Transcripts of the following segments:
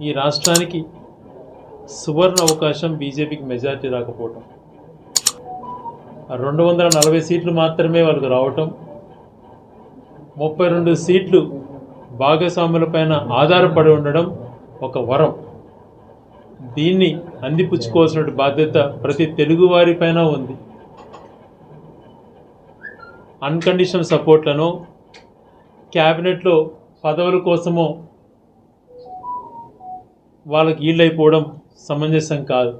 ఈ రాష్ట్రానికి సువర్ణ అవకాశం బీజేపీకి మెజారిటీ రాకపోవటం. రెండు వందల నలభై సీట్లు మాత్రమే వాళ్ళకు రావటం. ముప్పై రెండు సీట్లు భాగస్వాములపైన ఆధారపడి ఉండడం ఒక వరం. దీన్ని అందిపుచ్చుకోవాల్సిన బాధ్యత ప్రతి తెలుగువారిపైన ఉంది. అన్కండిషనల్ సపోర్ట్లను క్యాబినెట్లో పదవుల కోసమో వాళ్ళకి ఈళ్ళైపోవడం సమంజసం కాదు.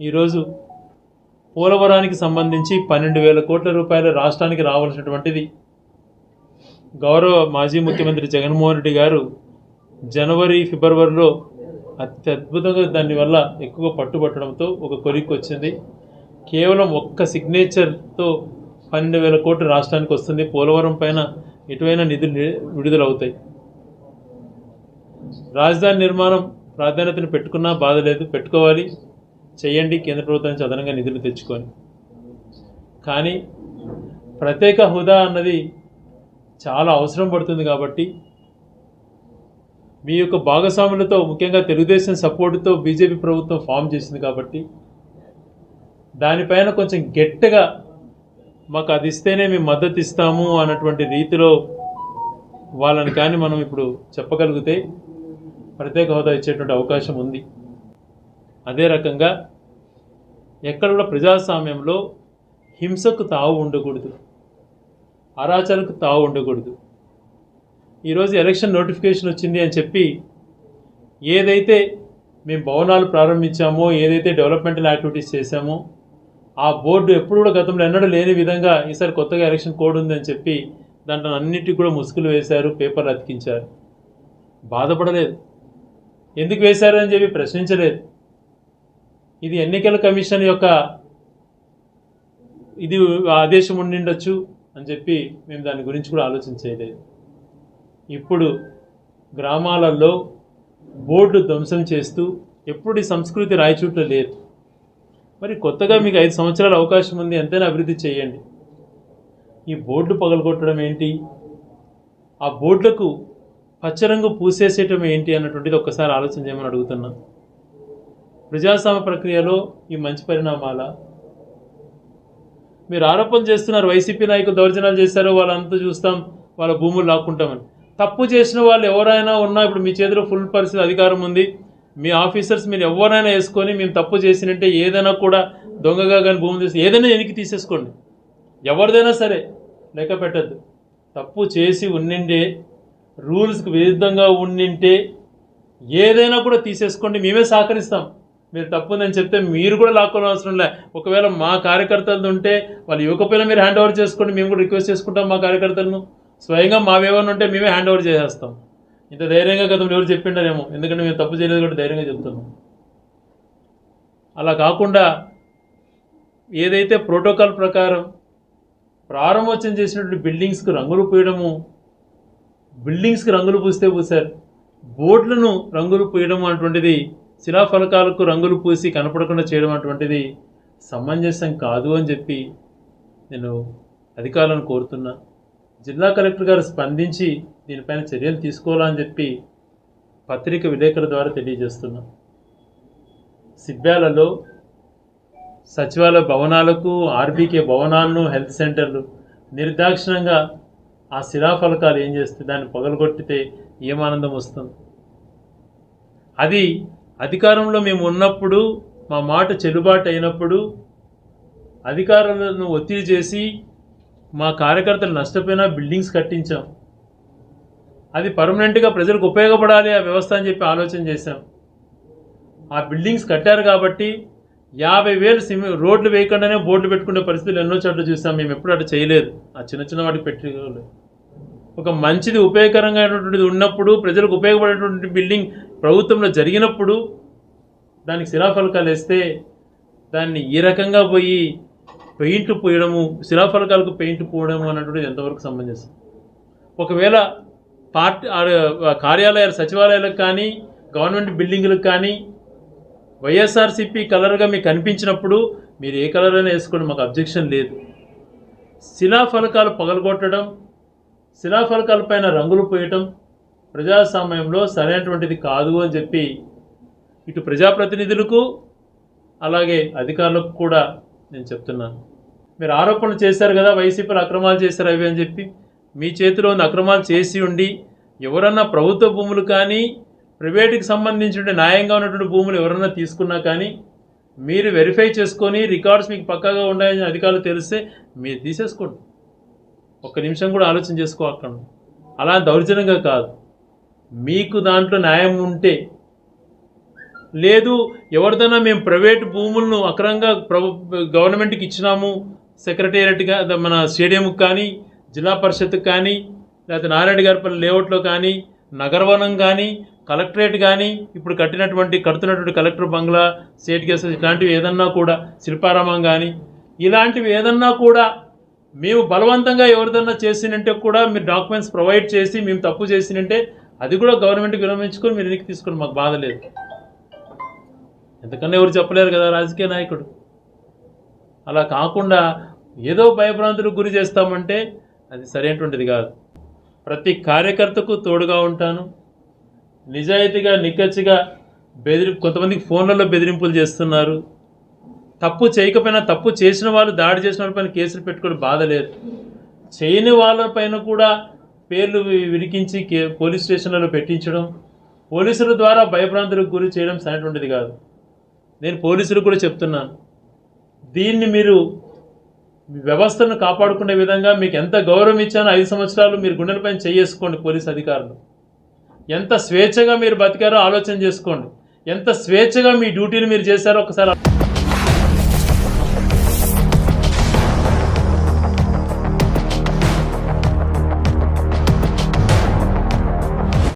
ఈరోజు పోలవరానికి సంబంధించి పన్నెండు వేల కోట్ల రూపాయలు రాష్ట్రానికి రావాల్సినటువంటిది గౌరవ మాజీ ముఖ్యమంత్రి జగన్మోహన్ రెడ్డి గారు జనవరి ఫిబ్రవరిలో అత్యద్భుతంగా దానివల్ల ఎక్కువ పట్టుబట్టడంతో ఒక కొరికి వచ్చింది. కేవలం ఒక్క సిగ్నేచర్తో పన్నెండు వేల కోట్లు రాష్ట్రానికి వస్తుంది. పోలవరం పైన ఎటువైనా నిధులు విడుదలవుతాయి. రాజధాని నిర్మాణం ప్రాధాన్యతను పెట్టుకున్నా బాధ లేదు. పెట్టుకోవాలి. చేయండి. కేంద్ర ప్రభుత్వం నుంచి అదనంగా నిధులు తెచ్చుకొని. కానీ ప్రత్యేక హోదా అన్నది చాలా అవసరం పడుతుంది కాబట్టి మీ యొక్క భాగస్వాములతో ముఖ్యంగా తెలుగుదేశం సపోర్టుతో బీజేపీ ప్రభుత్వం ఫామ్ చేసింది కాబట్టి దానిపైన కొంచెం గట్టిగా మాకు అది ఇస్తేనే మేము మద్దతు ఇస్తాము అన్నటువంటి రీతిలో వాళ్ళని కానీ మనం ఇప్పుడు చెప్పగలిగితే ప్రత్యేక హోదా ఇచ్చేటువంటి అవకాశం ఉంది. అదే రకంగా ఎక్కడ కూడా ప్రజాస్వామ్యంలో హింసకు తావు ఉండకూడదు. అరాచలకు తావు ఉండకూడదు. ఈరోజు ఎలక్షన్ నోటిఫికేషన్ వచ్చింది అని చెప్పి ఏదైతే మేము భవనాలు ప్రారంభించామో ఏదైతే డెవలప్మెంటల్ యాక్టివిటీస్ చేశామో ఆ బోర్డు ఎప్పుడు కూడా గతంలో ఎన్నడూ లేని విధంగా ఈసారి కొత్తగా ఎలక్షన్ కోడ్ ఉందని చెప్పి దాంట్లో అన్నిటికీ కూడా ముసుగులు వేశారు పేపర్లు అతికించారు. బాధపడలేదు. ఎందుకు వేశారు అని చెప్పి ప్రశ్నించలేదు. ఇది ఎన్నికల కమిషన్ యొక్క ఇది ఆదేశం ఉండిండొచ్చు అని చెప్పి మేము దాని గురించి కూడా ఆలోచించేయలేదు ఇప్పుడు గ్రామాలలో బోర్డు ధ్వంసం చేస్తూ ఎప్పుడు ఈ సంస్కృతి రాయచూట్లో లేదు. మరి కొత్తగా మీకు ఐదు సంవత్సరాల అవకాశం ఉంది ఎంతైనా అభివృద్ధి చేయండి. ఈ బోర్డు పగలగొట్టడం ఏంటి? ఆ బోర్డులకు పచ్చరంగు పూసేసేయటం ఏంటి అన్నటువంటిది ఒక్కసారి ఆలోచన చేయమని అడుగుతున్నా. ప్రజాస్వామ్య ప్రక్రియలో ఈ మంచి పరిణామాల? మీరు ఆరోపణలు చేస్తున్నారు వైసీపీ నాయకులు దౌర్జన్యాలు చేశారు వాళ్ళంతా చూస్తాం వాళ్ళ భూములు లాక్కుంటామని. తప్పు చేసిన వాళ్ళు ఎవరైనా ఉన్నా ఇప్పుడు మీ చేతిలో ఫుల్ పరిస్థితి అధికారం ఉంది. మీ ఆఫీసర్స్ మీరు ఎవరైనా వేసుకొని మేము తప్పు చేసినట్టే ఏదైనా కూడా దొంగగా కానీ భూమి తీసి ఏదైనా వెనక్కి తీసేసుకోండి. ఎవరిదైనా సరే లెక్క పెట్టద్దు. తప్పు చేసి ఉండిండే రూల్స్కి విరుద్ధంగా ఉండింటే ఏదైనా కూడా తీసేసుకోండి మేమే సహకరిస్తాం. మీరు తప్పు ఉందని చెప్తే మీరు కూడా లాక్కోవడం అవసరం లే. ఒకవేళ మా కార్యకర్తలది ఉంటే వాళ్ళు ఇవ్వకపోయినా మీరు హ్యాండ్ ఓవర్ చేసుకోండి మేము కూడా రిక్వెస్ట్ చేసుకుంటాం మా కార్యకర్తలను. స్వయంగా మావేమైనా ఉంటే మేమే హ్యాండ్ ఓవర్ చేసేస్తాం. ఇంత ధైర్యంగా కదా ఎవరు చెప్పిండారేమో. ఎందుకంటే మేము తప్పు చేయలేదు కూడా ధైర్యంగా చెప్తున్నాం. అలా కాకుండా ఏదైతే ప్రోటోకాల్ ప్రకారం ప్రారంభోత్సవం చేసినటువంటి బిల్డింగ్స్కు రంగులు పోయడము బిల్డింగ్స్కి రంగులు పూస్తే పూశారు. బోర్డులను రంగులు పూయడం అటువంటిది శిలాఫలకాలకు రంగులు పూసి కనపడకుండా చేయడం అటువంటిది సమంజసం కాదు అని చెప్పి నేను అధికారులను కోరుతున్నా. జిల్లా కలెక్టర్ గారు స్పందించి దీనిపైన చర్యలు తీసుకోవాలని చెప్పి పత్రిక విలేకరుల ద్వారా తెలియజేస్తున్నా. సిబ్బ్యాలలో సచివాలయ భవనాలకు ఆర్బీకే భవనాలను హెల్త్ సెంటర్లు నిర్దాక్షిణంగా ఆ శిలాఫలకాలు ఏం చేస్తే దాన్ని పగలగొట్టితే ఏం ఆనందం వస్తుంది? అది అధికారంలో మేము ఉన్నప్పుడు మా మాట చెల్లుబాటు అయినప్పుడు అధికారులను ఒత్తిడి చేసి మా కార్యకర్తలు నష్టపోయినా బిల్డింగ్స్ కట్టించాం. అది పర్మనెంట్గా ప్రజలకు ఉపయోగపడాలి ఆ వ్యవస్థ అని చెప్పి ఆలోచన చేశాం. ఆ బిల్డింగ్స్ కట్టారు కాబట్టి యాభై వేలు సిమె రోడ్లు వేయకుండానే బోర్డులు పెట్టుకునే పరిస్థితులు ఎన్నో చోట్ల చూసాం. మేము ఎప్పుడు అటు చేయలేదు. ఆ చిన్న చిన్న వాటికి పెట్టుకోలేదు ఒక మంచిది ఉపయోగకరంగా అయినటువంటిది ఉన్నప్పుడు ప్రజలకు ఉపయోగపడేటువంటి బిల్డింగ్ ప్రభుత్వంలో జరిగినప్పుడు దానికి శిలాఫలకాలు వేస్తే దాన్ని ఈ రకంగా పోయి పెయింట్ పోయడము శిలాఫలకాలకు పెయింట్ పోవడము అన్నటువంటిది ఎంతవరకు సంబంధిస్తుంది ఒకవేళ పార్టీ ఆ కార్యాలయాలు సచివాలయాలకు కానీ గవర్నమెంట్ బిల్డింగులకు కానీ వైఎస్ఆర్సీపీ కలర్గా మీకు కనిపించినప్పుడు మీరు ఏ కలర్ అయినా వేసుకోండి మాకు అబ్జెక్షన్ లేదు. శిలాఫలకాలు పగలగొట్టడం శిలాఫలకాలపైన రంగులు పోయటం ప్రజాస్వామ్యంలో సరైనటువంటిది కాదు అని చెప్పి ఇటు ప్రజాప్రతినిధులకు అలాగే అధికారులకు కూడా నేను చెప్తున్నాను. మీరు ఆరోపణలు చేశారు కదా వైసీపీలు అక్రమాలు చేశారు అవి అని చెప్పి. మీ చేతిలో ఉన్న అక్రమాలు చేసి ఉండి ఎవరన్నా ప్రభుత్వ భూములు కానీ ప్రైవేటుకి సంబంధించిన న్యాయంగా ఉన్నటువంటి భూములు ఎవరన్నా తీసుకున్నా కానీ మీరు వెరిఫై చేసుకొని రికార్డ్స్ మీకు పక్కాగా ఉన్నాయని అధికారులు తెలిస్తే మీరు తీసేసుకోండి. ఒక్క నిమిషం కూడా ఆలోచన చేసుకోకండి అలా దౌర్జన్యంగా కాదు. మీకు దాంట్లో న్యాయం ఉంటే లేదు ఎవరిదైనా మేము ప్రైవేట్ భూములను అక్రంగా ప్రభు గవర్నమెంట్కి ఇచ్చినాము సెక్రటేరియట్గా మన స్టేడియంకి కానీ జిల్లా పరిషత్కి కానీ లేకపోతే నారాయణ గారిపల్లి లేఅవుట్లో కానీ నగరవనం కానీ కలెక్టరేట్ కానీ ఇప్పుడు కట్టినటువంటి కడుతున్నటువంటి కలెక్టర్ బంగ్లా స్టేట్ గెస్ట్ ఇలాంటివి ఏదన్నా కూడా శిల్పారామం కానీ ఇలాంటివి ఏదన్నా కూడా మేము బలవంతంగా ఎవరిదన్నా చేసినంటే కూడా మీరు డాక్యుమెంట్స్ ప్రొవైడ్ చేసి మేము తప్పు చేసినంటే అది కూడా గవర్నమెంట్కి విరమించుకొని మీరు వెనక్కి తీసుకొని మాకు బాధ లేదు. ఎందుకన్నా ఎవరు చెప్పలేరు కదా రాజకీయ నాయకుడు. అలా కాకుండా ఏదో భయభ్రాంతులకు గురి చేస్తామంటే అది సరైనటువంటిది కాదు. ప్రతి కార్యకర్తకు తోడుగా ఉంటాను. నిజాయితీగా నిక్కచ్చిగా బెదిరి కొంతమందికి ఫోన్లలో బెదిరింపులు చేస్తున్నారు. తప్పు చేయకపోయినా తప్పు చేసిన వాళ్ళు దాడి చేసిన వాళ్ళపైన కేసులు పెట్టుకోవడం బాధ లేదు. చేయని వాళ్ళపైన కూడా పేర్లు వినికించి కే పోలీస్ స్టేషన్లలో పెట్టించడం పోలీసుల ద్వారా భయభ్రాంతులకు గురి చేయడం సరైనటువంటిది కాదు. నేను పోలీసులు కూడా చెప్తున్నాను. దీన్ని మీరు వ్యవస్థను కాపాడుకునే విధంగా మీకు ఎంత గౌరవం ఇచ్చానో ఐదు సంవత్సరాలు మీరు గుండెలపైన చేసుకోండి పోలీస్ అధికారులు. ఎంత స్వేచ్ఛగా మీరు బతికారో ఆలోచన చేసుకోండి. ఎంత స్వేచ్ఛగా మీ డ్యూటీని మీరు చేశారో ఒకసారి